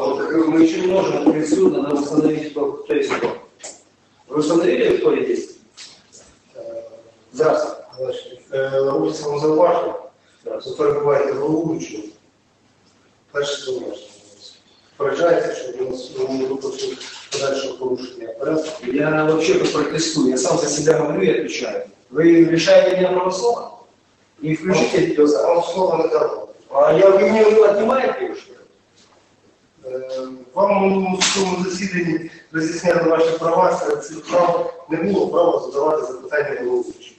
Вот, э, мы еще не можем открыть суд, надо установить, кто, кто есть кто. Вы установили, кто есть? Здравствуйте. Зауваження, Здравствуйте. що перебуваєте головуючим. Перше зауваження. Поражається, що у нас не допустимо подальшого порушення порядку. Я вообще тут протестую, я сам за себя говорю и отвечаю. Вы лишаете меня права слова? Не включите видеозапись. Вам слово не давав. А я, вы мне его отнимаете что ли? Е, Вам у цьому засіданні роз'ясняли ваші права, серед цих прав не було права задавати запитання головуючим.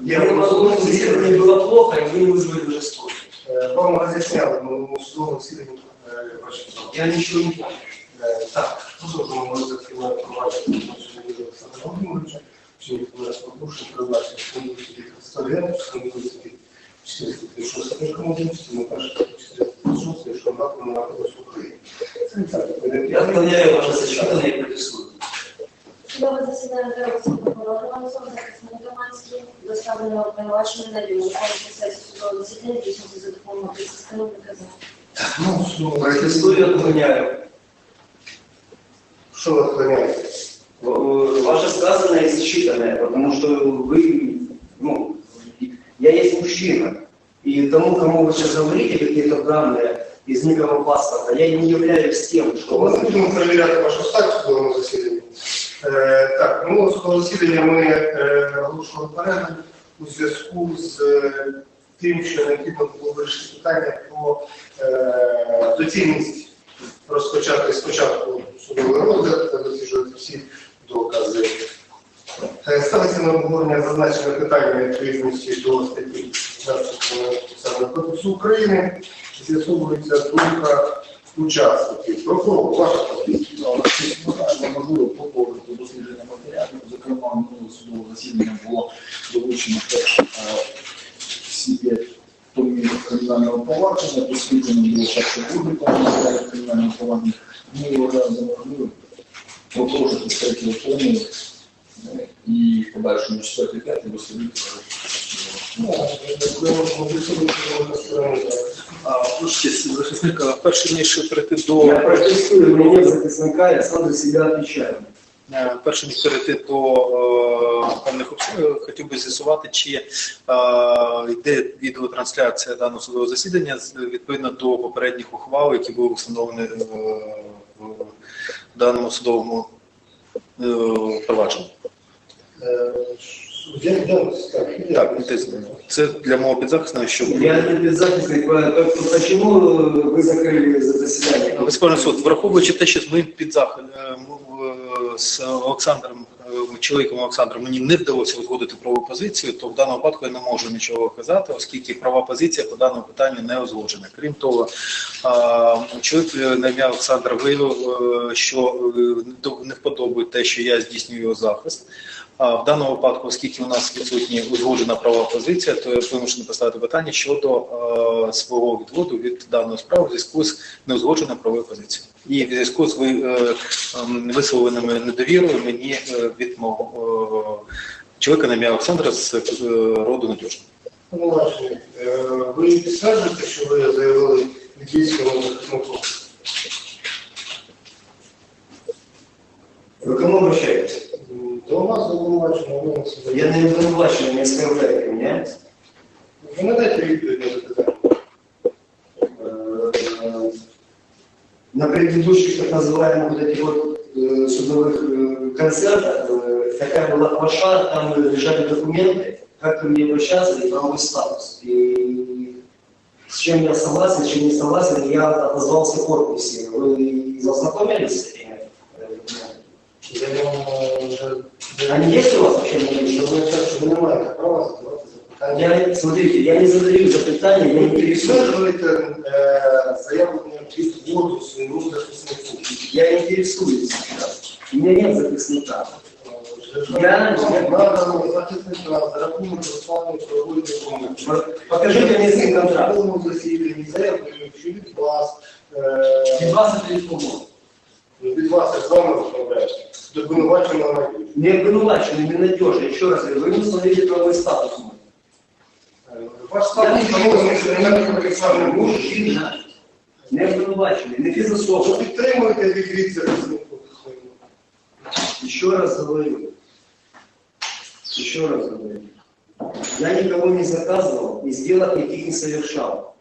Я не могу, если мне было плохо, и вы не вызвали жестокость. Е, Вам роз'ясняли на минулому судовому засіданні е, ваші права. Я ничего не помню. Е, Так, служба може відкривати провадження відносно Олександра Володимировича, чи відповідає порушення призначення фонду судді представляє, що не буде собі 436 рекомендується, ми перше 436, що надо на Радович України. Це не так, Я отклоняю ваше зачитанное и протестую. Судове засідання тривається прокурора Іванцова, захисник громадський, доставлено обвинувачення на дію. Виконуючи сесію судового засідання здійснюється за допомогою системи наказання. Ну, судове Протестую и отклоняю. Що ви відклоняєте? Э, Ваше сказанное и зачитанное, потому что вы, ну, я есть мужчина, и тому, кому вы сейчас говорите какие-то данные из никого паспорта, я не являюсь тем, что Ми вы будемо перевіряти вашу стать в судовому засіданні. Е, Так, минулого судового засідання ми е, оголошували перерву у зв'язку з е, тим, що необхідно було вирішити питання про е, доцільність розпочати спочатку судовий розгляд та досліджувати всі докази. Е, Ставиться на обговорення зазначене питання відповідності до статті 15 Соціального кодексу України. З'ясовується думка учасників. Прокурор, ваша позиція. можливо продовжити дослідження матеріалів. Зокрема, минулого судового засідання було долучено теж всі п'ять томів кримінального провадження, досліджено було перше друге матеріалів кримінального провадження. Ми вважаємо за можливо продовжити третього тому е, і подальшому четвертий п'ятий дослідити. Слушайте, захисника, перше ніж перейти до Я протестую, нет записника, я сам за себя отвечаю. е, перше ніж перейти до е, певних обставин, хотів би з'ясувати, чи е, йде відеотрансляція даного судового засідання відповідно до попередніх ухвал, які були встановлені е, в даному судовому е, провадженні. Е, Я я- так, я- Так, це- це для мого підзахисного, щоб Я не беззахисный, по- почему вы закрыли за заседание? Безпорний суд, враховуючи те, що ми під захід е, з Олександром, е, чоловіком Олександром, мені не вдалося узгодити правову позицію, то в даному випадку я не можу нічого казати, оскільки права позиція по даному питанню не узгоджена. Крім того, е, чоловік е, на ім'я Олександра виявив, е, що е, не до- не вподобає те, що я здійснюю його захист. А в даному випадку, оскільки у нас відсутня узгоджена правова позиція, то я вимушений поставити питання щодо е, свого відводу від даної справи в зв'язку з неузгодженою правовою позицією. І в зв'язку з ви, е, ем, висловленими недовірою мені е, від мого е, чоловіка на ім'я Олександра з е, роду надіжного. Повноважені. Е, Ви підтверджуєте, що ви заявили львівському захиснику? Обвинувачен, не оскорбляйте меня. Ви надайте відповідь на запитання. Э, На предыдущих так называемых вот этих вот э, судовых э, концертах э, такая была кваша, там лежали документы, как ко мне обращаться и правовой статус. И с чем я согласен, с чем не согласен, я отозвался в корпусе. Вы ознакомились с этими э, документами? Я Они есть у вас вообще? не маєте права задавати запитання. Я, смотрите, я не задаю запитания, я Ви интересуюсь. підтверджуєте е, заявлення відводу своєму захиснику. Я интересуюсь сейчас. У меня нет записника. Я- Надано захисника за рахунок дослання правової допомоги. Покажите мне с ним контракт. Судовому засіданні заявлено, що від вас, е, Від вас это від кого? від вас, як з вами розмовляють, до обвинуваченого на віру. Не обвинувачений, не надежный. Еще раз говорю, вы не установили правовой статус мой. Ваш статус встановлений Кримінальним процесуальним кодексом. Мужчина. не обвинувачений, не фізособа. Підтримуєте від захиснику. Еще раз говорю. Еще раз говорю. Я никого не заказывал и сделок никаких не совершал.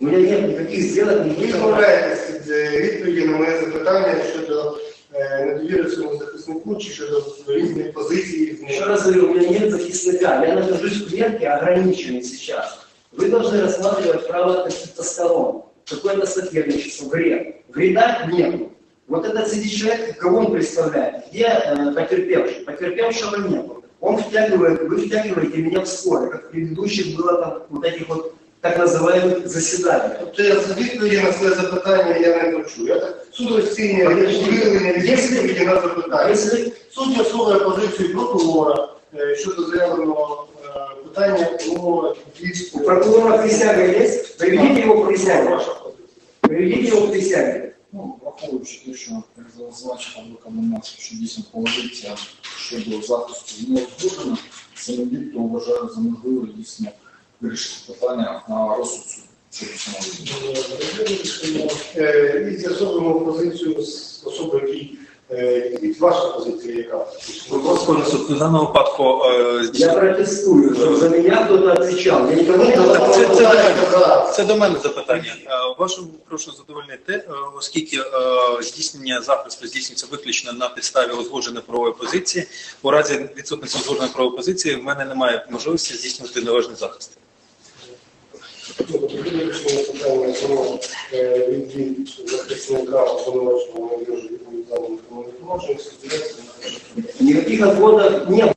У меня нет никаких сделок, Ви никаких відмовляєтесь від е, відповіді на моє запитання щодо е, недовіри цьому захиснику чи щодо різних позицій. з ним. Еще раз говорю, у меня нет захисника. Я нахожусь в клетке ограниченной сейчас. Вы должны рассматривать право каких-то сторон. Какое-то соперничество, вред. Вреда нет. Вот этот сидит человек, кого он представляет? Где э, потерпевший? Потерпевшего нет. Он втягивает, вы втягиваете меня в споры, как в предыдущих было там вот этих вот так называемых заседаниях. Тобто я за відповіді на своє запитання я не почув. Я так суд розцінює виявлення відповіді на запитання. Если Суд з'ясовує позицію прокурора е, щодо заявленого е, питання про у прокурора присяга есть, приведите его к присяге. Ваша позиція. Приведите его к. Ну, враховуючи те, що як зазначив адвокат Монасів, що дійсно позиція щодо захисту не узгоджена, самовідто вважаю за можливе дійсно вирішити питання на розсуд суду. Це. Е, І з'ясовуємо позицію з особи, який е, ваша позиція яка? В даному випадку е, Я протестую, что за меня кто-то отвечал. Я никого не Це- це- це- Це до мене запитання. Вашу прошу задовольнити, оскільки здійснення захисту здійснюється виключно на підставі узгодженої правової позиції. У разі відсутності узгодженої правової позиції в мене немає можливості здійснювати належний захист. Вирішення питання цього е, Никаких отводов не